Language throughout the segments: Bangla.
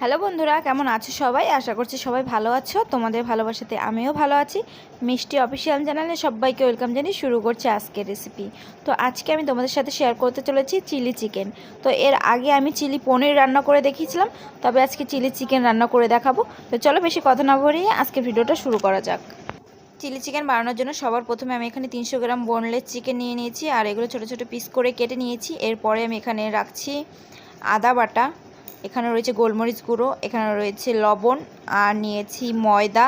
হ্যালো বন্ধুরা, কেমন আছো সবাই? আশা করছি সবাই ভালো আছো। তোমাদের ভালোবাসাতে আমিও ভালো আছি। মিষ্টি অফিসিয়াল চ্যানেলে সবাইকে ওয়েলকাম জানিয়ে শুরু করছি আজকের রেসিপি তো আজকে আমি তোমাদের সাথে শেয়ার করতে চলেছি চিলি চিকেন তো এর আগে আমি চিলি পনির রান্না করে দেখিয়েছিলাম, তবে আজকে চিলি চিকেন রান্না করে দেখাবো। তো চলো বেশি কথা না ভরিয়ে আজকে ভিডিওটা শুরু করা যাক। চিলি চিকেন বানানোর জন্য সবার প্রথমে আমি এখানে তিনশো গ্রাম বোনলেস চিকেন নিয়ে নিয়েছি, আর এগুলো ছোটো ছোটো পিস করে কেটে নিয়েছি। এরপরে আমি এখানে রাখছি আদা বাটা এখানে রয়েছে গোলমরিচ গুঁড়ো, এখানে রয়েছে লবণ, আর নিয়েছি ময়দা,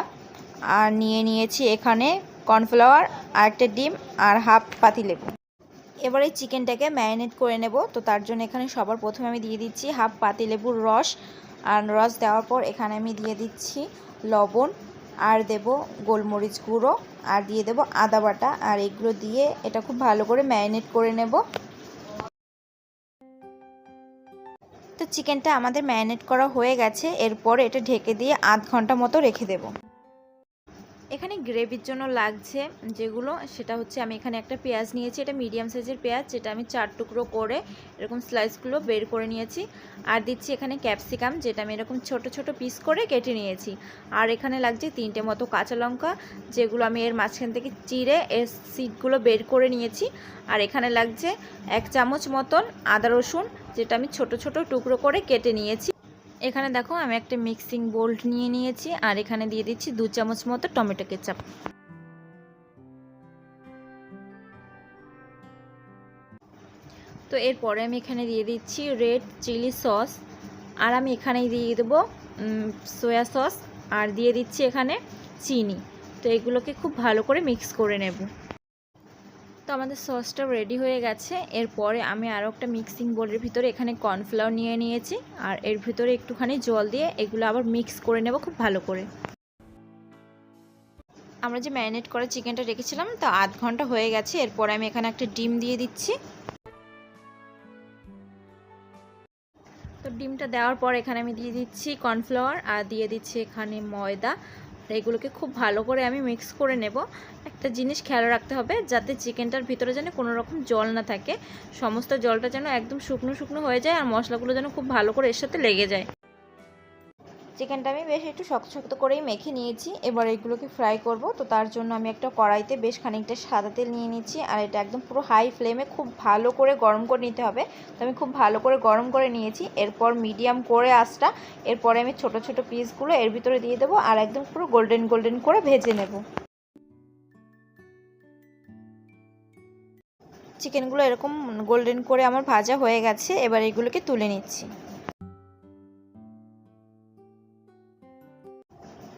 আর নিয়ে নিয়েছি এখানে কর্নফ্লাওয়ার, আর একটা ডিম, আর হাফ পাতিলেবু এবার চিকেনটাকে ম্যারিনেট করে নেব। তো তার জন্য এখানে সবার প্রথমে আমি দিয়ে দিচ্ছি হাফ পাতিলেবুর রস, আর রস দেওয়ার পর এখানে আমি দিয়ে দিচ্ছি লবণ, আর দেব গোলমরিচ গুঁড়ো, আর দিয়ে দেব আদা বাটা, আর এগুলো দিয়ে এটা খুব ভালো করে ম্যারিনেট করে নেব। তো চিকেনটা আমাদের ম্যারিনেট করা হয়ে গেছে, এরপর এটা ঢেকে দিয়ে আধ ঘণ্টা মতো রেখে দেব। এখানে গ্রেভির জন্য লাগছে যেগুলো, সেটা হচ্ছে আমি এখানে একটা পেঁয়াজ নিয়েছি, এটা মিডিয়াম সাইজের পেঁয়াজ, যেটা আমি চার টুকরো করে এরকম স্লাইসগুলো বের করে নিয়েছি। আর দিচ্ছি এখানে ক্যাপসিকাম, যেটা আমি এরকম ছোট ছোট পিস করে কেটে নিয়েছি। আর এখানে লাগছে তিনটে মতো কাঁচা লঙ্কা, যেগুলো আমি এর মাঝখান থেকে চিড়ে এর সিটগুলো বের করে নিয়েছি। আর এখানে লাগছে এক চামচ মতন আদা রসুন, যেটা আমি ছোট ছোট টুকরো করে কেটে নিয়েছি। এখানে দেখো আমি একটা মিক্সিং বোল্ট নিয়ে নিয়েছি, আর এখানে দিয়ে দিচ্ছি দু চামচ মতো টমেটো কেচাপ। তো এরপরে আমি এখানে দিয়ে দিচ্ছি রেড চিলি সস আর আমি এখানে দিয়ে দেবো সয়া সস আর দিয়ে দিচ্ছি এখানে চিনি। তো এগুলোকে খুব ভালো করে মিক্স করে নেব। তো আমাদের সসটা রেডি হয়ে গেছে। এরপরে আমি আরও একটা মিক্সিং বোলের ভিতরে এখানে কর্নফ্লাওয়ার নিয়ে নিয়েছি। আর এর ভিতরে একটুখানি জল দিয়ে এগুলো আবার মিক্স করে নেব খুব ভালো করে। আমরা যে ম্যারিনেট করা চিকেনটা রেখেছিলাম, তা আধ ঘণ্টা হয়ে গেছে। এরপরে আমি এখানে একটা ডিম দিয়ে দিচ্ছি। তো ডিমটা দেওয়ার পর এখানে আমি দিয়ে দিচ্ছি কর্নফ্লাওয়ার আর দিয়ে দিচ্ছি এখানে ময়দা। আর এগুলোকে খুব ভালো করে আমি মিক্স করে নেব। একটা জিনিস খেয়াল রাখতে হবে যাতে চিকেনটার ভিতরে যেন কোনো রকম জল না থাকে। সমস্ত জলটা যেন একদম শুকনো শুকনো হয়ে যায় আর মশলাগুলো যেন খুব ভালো করে এর সাথে লেগে যায়। চিকেনটা আমি বেশ একটু শক্ত শক্ত করেই মেখে নিয়েছি। এবার এগুলোকে ফ্রাই করব। তো তার জন্য আমি একটা কড়াইতে বেশ খানিকটা সাদা তেল নিয়ে নিচ্ছি। আর এটা একদম পুরো হাই ফ্লেমে খুব ভালো করে গরম করে নিতে হবে। তো আমি খুব ভালো করে গরম করে নিয়েছি। এরপর মিডিয়াম করে আঁচটা। এরপরে আমি ছোট ছোট পিসগুলো এর ভিতরে দিয়ে দেবো। আর একদম পুরো গোল্ডেন গোল্ডেন করে ভেজে নেব। চিকেনগুলো এরকম গোল্ডেন করে আমার ভাজা হয়ে গেছে। এবার এগুলোকে তুলে নিচ্ছি।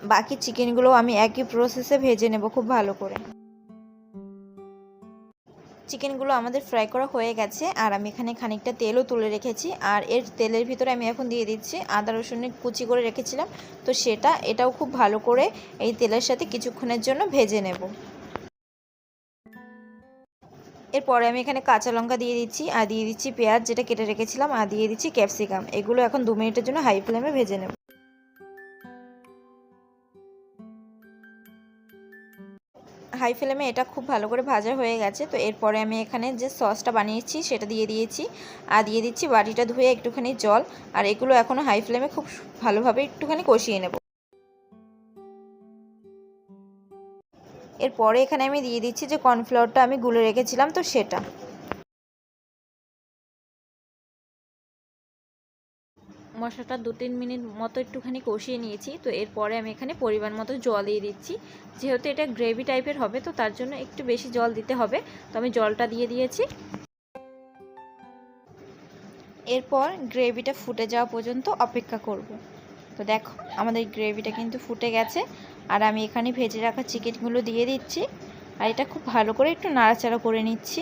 বাকি চিকেনগুলো আমি একই প্রসেসে ভেজে নেব খুব ভালো করে। চিকেনগুলো আমাদের ফ্রাই করা হয়ে গেছে, আর আমি এখানে খানিকটা তেলও তুলে রেখেছি, আর এর তেলের ভিতরে আমি এখন দিয়ে দিচ্ছি আদা রসুনের কুচি করে রেখেছিলাম, তো সেটা, এটাও খুব ভালো করে এই তেলের সাথে কিছুক্ষণের জন্য ভেজে নেব। এরপরে আমি এখানে কাঁচা লঙ্কা দিয়ে দিচ্ছি, আর দিয়ে দিচ্ছি পেঁয়াজ, যেটা কেটে রেখেছিলাম, আর দিয়ে দিচ্ছি ক্যাপসিকাম। এগুলো এখন দু মিনিটের জন্য হাই ফ্লেমে ভেজে নেব। হাই ফ্লেমে এটা খুব ভালো করে ভাজা হয়ে গেছে। তো এরপরে আমি এখানে যে সসটা বানিয়েছি সেটা দিয়ে দিয়েছি। আর দিয়ে দিচ্ছি বাটিটা ধুয়ে একটুখানি জল। আর এগুলো এখনও হাই ফ্লেমে খুব ভালোভাবে একটুখানি কষিয়ে নেব। এরপরে এখানে আমি দিয়ে দিচ্ছি যে কর্নফ্লাওয়ারটা আমি গুলে রেখেছিলাম, তো সেটা। মশলাটা দু তিন মিনিট মতো একটুখানি কষিয়ে নিয়েছি। তো এরপরে আমি এখানে পরিমাণ মতো জল দিয়ে দিচ্ছি। যেহেতু এটা গ্রেভি টাইপের হবে, তো তার জন্য একটু বেশি জল দিতে হবে। তো আমি জলটা দিয়ে দিয়েছি। এরপর গ্রেভিটা ফুটে যাওয়া পর্যন্ত অপেক্ষা করব। তো দেখো, আমাদের গ্রেভিটা কিন্তু ফুটে গেছে। আর আমি এখানে ভেজে রাখা চিকেনগুলো দিয়ে দিচ্ছি। আর এটা খুব ভালো করে একটু নাড়াচাড়া করে নিচ্ছি।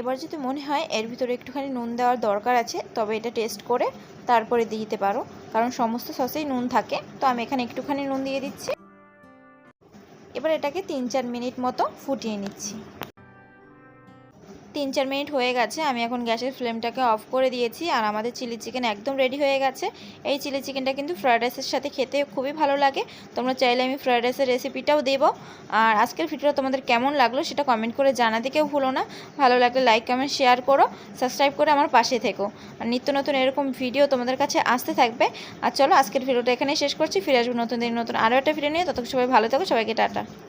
এবার যদি মনে হয় এর ভিতরে একটুখানি নুন দেওয়ার দরকার আছে, তবে এটা টেস্ট করে তারপরে দিতে পারো। কারণ সমস্ত সসেই নুন থাকে, তো আমি এখানে একটুখানি নুন দিয়ে দিচ্ছি। এবার এটাকে তিন চার মিনিট মতো ফুটিয়ে নিচ্ছি। তিন চার মিনিট হয়ে গেছে, আমি এখন গ্যাসের ফ্লেমটাকে অফ করে দিয়েছি আর আমাদের চিলি চিকেন একদম রেডি হয়ে গেছে। এই চিলি চিকেনটা কিন্তু ফ্রায়েড রাইসের সাথে খেতে খুবই ভালো লাগে, তোমরা চাইলে আমি ফ্রায়েড রাইসের রেসিপিটাও দেবো। আর আজকের ভিডিওটা তোমাদের কেমন লাগল সেটা কমেন্ট করে জানাতে কেউ ভুলো না। ভালো লাগলে লাইক কমেন্ট শেয়ার করো সাবস্ক্রাইব করে আমার পাশে থেকো। আর নিত্য নতুন এরকম ভিডিও তোমাদের কাছে আসতে থাকবে। আর চলো আজকের ভিডিওটা এখানেই শেষ করছি, ফিরে আসব নতুন দিন নতুন আরও একটা ভিডিও নিয়ে। ততক্ষণ সবাই ভালো থাকো, সবাইকে টাটা।